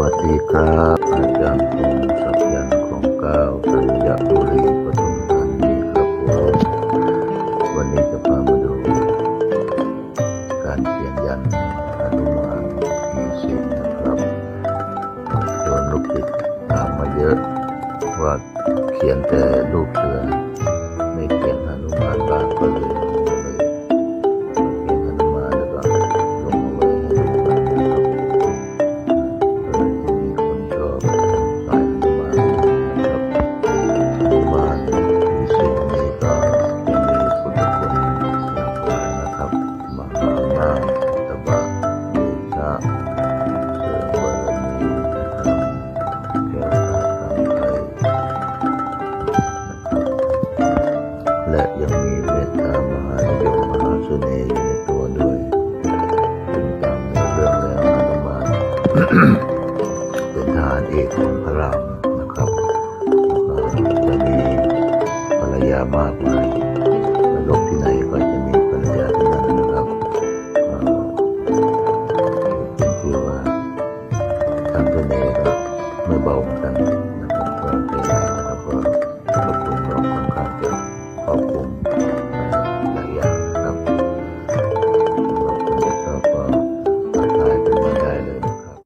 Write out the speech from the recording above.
วัสดีครับอาจารย์คงสักยันของเก้าธัญบุรีปทุมธานีครับผมวันนี้จะพามาดู การเขียนยันอนุมานมีสิบนะครับโดนลูกศิษย์ถามมาเยอะว่าเขียนแต่รูปเสือ เมตตามหานิยมมหาเสน่ห์ในตัวด้วยถึงตามเนื้อเรื่องแล้วอาตมาเป็นทหารเอกของพระรามนะครับจะมีภรรยามากมายลบที่ไหนก็จะมีภรรยาที่นั่นนะครับที่ว่าทำเสน่ห์ก็ไม่เบาเมือนกัน